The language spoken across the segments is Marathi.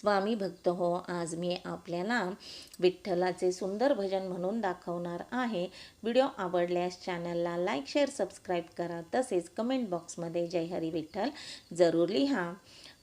स्वामी भक्त हो आज मी आपल्याला विठ्ठलाचे सुंदर भजन म्हणून दाखवणार आहे. व्हिडिओ आवडल्यास चॅनलला लाईक शेअर सबस्क्राईब करा. तसेच कमेंट बॉक्समध्ये जय हरी विठ्ठल जरूर लिहा.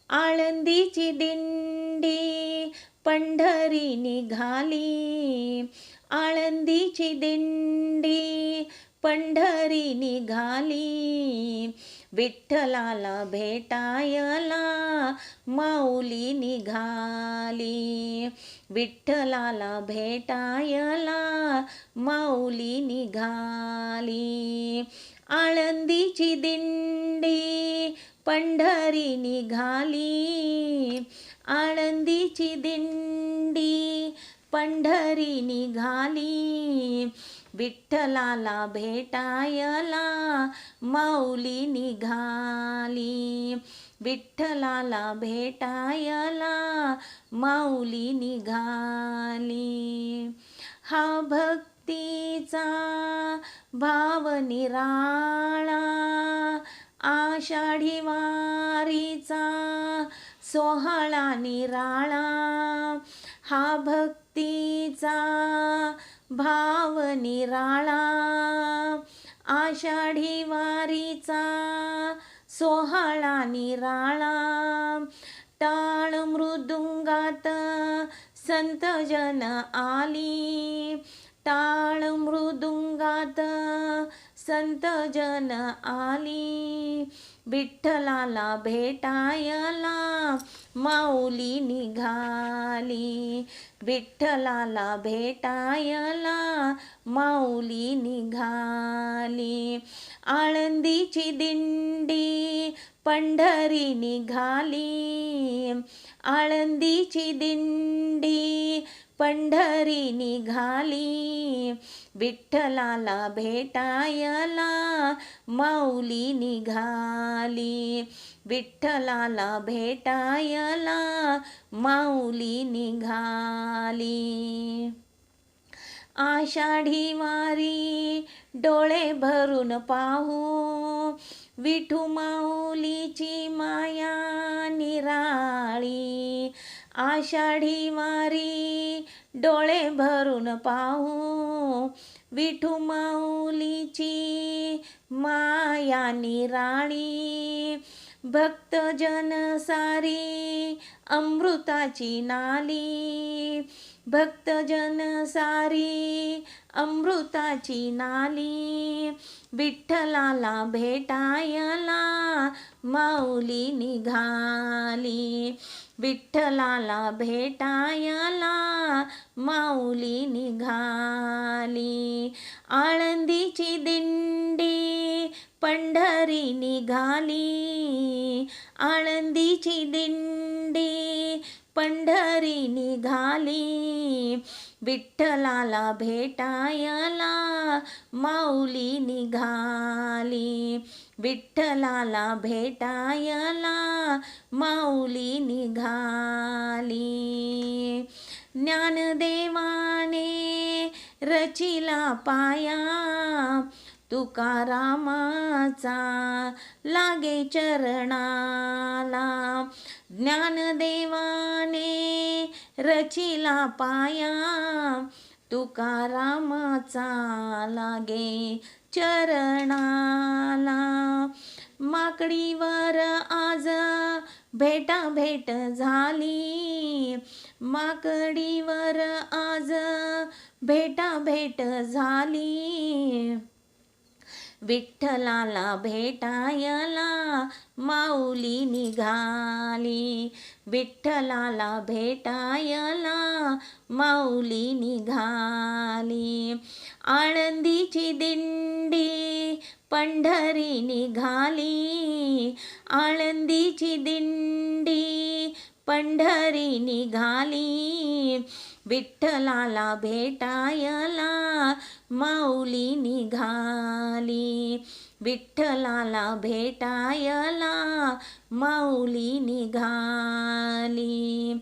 आळंदीची दिंडी पंढरी निघाली. आळंदीची दिंडी पंढरी निघाली. विठ्ठलाला भेटायला माऊली निघाली विठ्ठलाला भेटायला माऊली निघाली आळंदीची दिंडी पंढरी निघाली आळंदीची दिंडी पंढरी निघाली विठ्ठलाला भेटायला माऊली निघाली विठ्ठलाला भेटायला माऊली निघाली हा भक्तीचा भाव निराळा आषाढी वारीचा सोहळा निराळा. हा तिचा भाव निराळा आषाढी वारीचा सोहळा निराळा. टाळ मृदुंगात संत जन आली. टाळ मृदुंगात संत जन आली. विठ्ठलाला भेटायला माऊली निघाली. विठ्ठलाला भेटायला माऊली निघाली. आळंदीची दिंडी पंढरी निघाली. आळंदीची दिंडी पंढरी निघाली. विठ्ठलाला भेटायला माऊली निघाली. विठ्ठलाला भेटायला माऊली निघाली. आषाढी वारी डोळे भरून पाहू. विठू माऊलीची माया निराळी. आषाढी वारी डोळे भरून पाहू विठू माऊलीची माया निराळी भक्तजन सारी अमृताची नाली भक्तजन सारी अमृताची नाली विठ्ठलाला भेटायला माऊली निघाली विठ्ठलाला भेटायला माऊली निघाली आळंदीची दिंडी पंढरी निघाली आळंदीची दिंडी पंढरी निघाली विठ्ठलाला भेटायला माऊली निघाली विठ्ठलाला भेटायला माऊली निघाली ज्ञानदेवाने रचिला पाया. तुकारामाचा लागे चरणाला. ज्ञानदेवाने रचिला पाया. तुकारामाचा लागे चरणाला. माकडीवर आज भेटा भेट झाली. माकडीवर आज भेटा भेट झाली. विठ्ठलाला भेटायला माऊली निघाली. विठ्ठलाला भेटायला माऊली निघाली. आळंदीची दिंडी पंढरी निघाली. आळंदीची दिंडी पंढरी निघाली. विठ्ठलाला भेटायला माऊली निघाली विठ्ठलाला भेटायला माऊली निघाली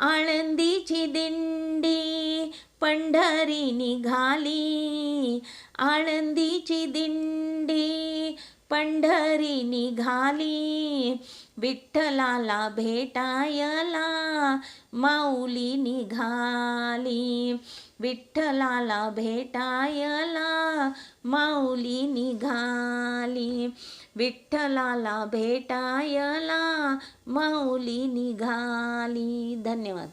आळंदीची दिंडी पंढरी निघाली आळंदीची दिंडी पंढरी निघाली. विठ्ठलाला भेटायला माऊली निघाली. विठ्ठलाला भेटायला माऊली निघाली. विठ्ठलाला भेटायला माऊली निघाली. धन्यवाद.